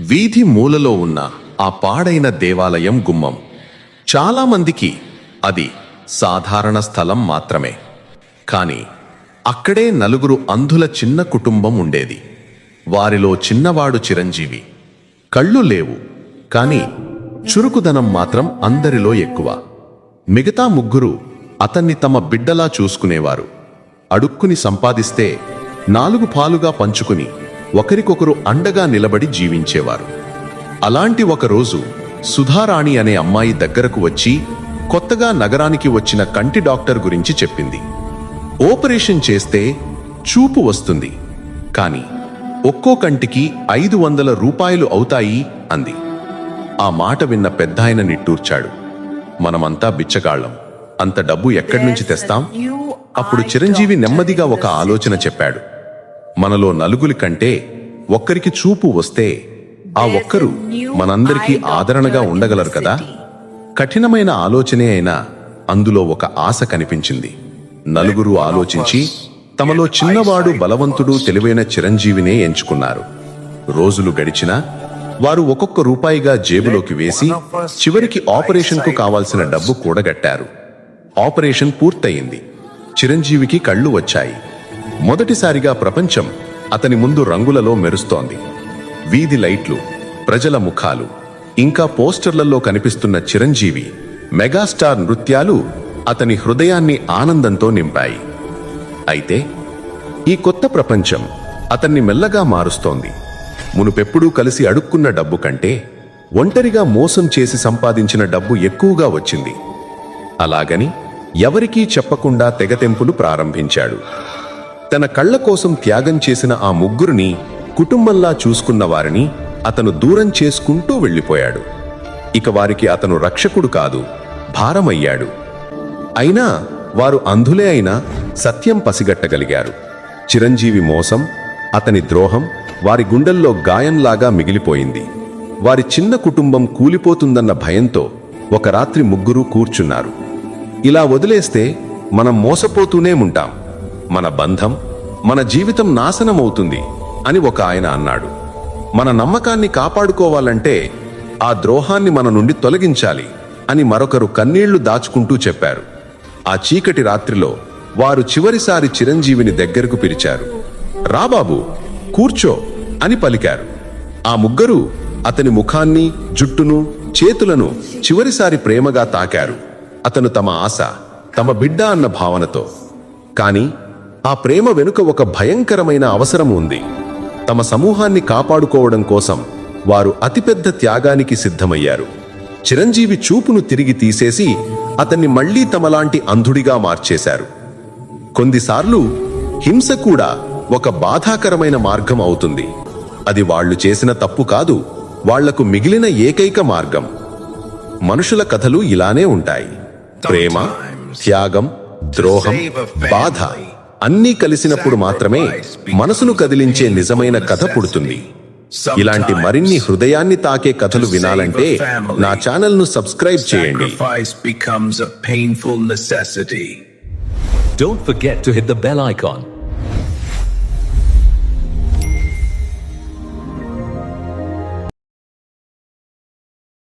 వీధి మూలలో ఉన్న ఆ పాడైన దేవాలయం గుమ్మం. చాలామందికి అది సాధారణ స్థలం మాత్రమే. కాని అక్కడే నలుగురు అంధుల చిన్న కుటుంబం ఉండేది. వారిలో చిన్నవాడు చిరంజీవి. కళ్ళు లేవు కాని చురుకుదనం మాత్రం అందరిలో ఎక్కువ. మిగతా ముగ్గురు అతన్ని తమ బిడ్డలా చూసుకునేవారు. అడుక్కుని సంపాదిస్తే నాలుగు పాలుగా పంచుకుని ఒకరికొకరు అండగా నిలబడి జీవించేవారు. అలాంటి ఒకరోజు సుధారాణి అనే అమ్మాయి దగ్గరకు వచ్చి కొత్తగా నగరానికి వచ్చిన కంటి డాక్టర్ గురించి చెప్పింది. ఆపరేషన్ చేస్తే చూపు వస్తుంది. కానీ ఒక్కో కంటికి ఐదు వందల రూపాయలు అవుతాయి అంది. ఆ మాట విన్న పెద్దాయన నిట్టూర్చాడు. మనమంతా బిచ్చగాళ్ళం. అంత డబ్బు ఎక్కడి నుంచి తెస్తాం? అప్పుడు చిరంజీవి నెమ్మదిగా ఒక ఆలోచన చెప్పాడు. మనలో నలుగురి కంటే ఒక్కరికి చూపు వస్తే ఆ ఒక్కరు మనందరికీ ఆదరణగా ఉండగలరు కదా? కఠినమైన ఆలోచనే అయినా అందులో ఒక ఆశ కనిపించింది. నలుగురు ఆలోచించి తమలో చిన్నవాడు బలవంతుడు తెలివైన చిరంజీవినే ఎంచుకున్నారు. రోజులు గడిచినా వారు ఒక్కొక్క రూపాయిగా జేబులోకి వేసి చివరికి ఆపరేషన్కు కావాల్సిన డబ్బు కూడగట్టారు. ఆపరేషన్ పూర్తయింది. చిరంజీవికి కళ్ళు వచ్చాయి. మొదటిసారిగా ప్రపంచం అతని ముందు రంగులలో మెరుస్తోంది. వీధి లైట్లు ప్రజల ముఖాలు ఇంకా పోస్టర్లలో కనిపిస్తున్న చిరంజీవి మెగాస్టార్ నృత్యాలు అతని హృదయాన్ని ఆనందంతో నింపాయి. అయితే ఈ కొత్త ప్రపంచం అతన్ని మెల్లగా మారుస్తోంది. మునుపెప్పుడూ కలిసి అడుక్కున్న డబ్బు కంటే ఒంటరిగా మోసం చేసి సంపాదించిన డబ్బు ఎక్కువగా వచ్చింది. అలాగని ఎవరికీ చెప్పకుండా తెగతెంపులు ప్రారంభించాడు. తన కళ్ళ కోసం త్యాగం చేసిన ఆ ముగ్గురిని కుటుంబంలా చూసుకున్న వారిని అతను దూరం చేసుకుంటూ వెళ్ళిపోయాడు. ఇక వారికి అతను రక్షకుడు కాదు భారమయ్యాడు. అయినా వారు అంధులే అయినా సత్యం పసిగట్టగలిగారు. చిరంజీవి మోసం అతని ద్రోహం వారి గుండెల్లో గాయంలాగా మిగిలిపోయింది. వారి చిన్న కుటుంబం కూలిపోతుందన్న భయంతో ఒక రాత్రి ముగ్గురు కూర్చున్నారు. ఇలా వదిలేస్తే మనం మోసపోతూనే ఉంటాం. మన బంధం మన జీవితం నాశనమవుతుంది అని ఒక ఆయన అన్నాడు. మన నమ్మకాన్ని కాపాడుకోవాలంటే ఆ ద్రోహాన్ని మన నుండి తొలగించాలి అని మరొకరు కన్నీళ్ళు దాచుకుంటూ చెప్పారు. ఆ చీకటి రాత్రిలో వారు చివరిసారి చిరంజీవిని దగ్గరకు పిలిచారు. రాబాబు కూర్చో అని పలికారు. ఆ ముగ్గురు అతని ముఖాన్ని జుట్టును చేతులను చివరిసారి ప్రేమగా తాకారు. అతను తమ ఆశ తమ బిడ్డ అన్న భావనతో. కాని ఆ ప్రేమ వెనుక ఒక భయంకరమైన అవసరం ఉంది. తమ సమూహాన్ని కాపాడుకోవడం కోసం వారు అతిపెద్ద త్యాగానికి సిద్ధమయ్యారు. చిరంజీవి చూపును తిరిగి తీసేసి అతన్ని మళ్ళీ తమలాంటి అంధుడిగా మార్చేశారు. కొన్నిసార్లు హింస కూడా ఒక బాధాకరమైన మార్గం అవుతుంది. అది వాళ్ళు చేసిన తప్పు కాదు వాళ్ళకు మిగిలిన ఏకైక మార్గం. మనుషుల కథలు ఇలానే ఉంటాయి. ప్రేమ త్యాగం ద్రోహం బాధ. అన్నీ కలిసినప్పుడు మాత్రమే మనసును కదిలించే నిజమైన కథ పుడుతుంది. ఇలాంటి మరిన్ని హృదయాన్ని తాకే కథలు వినాలంటే నా ఛానల్ను సబ్స్క్రైబ్ చేయండి. Don't forget to hit the bell icon.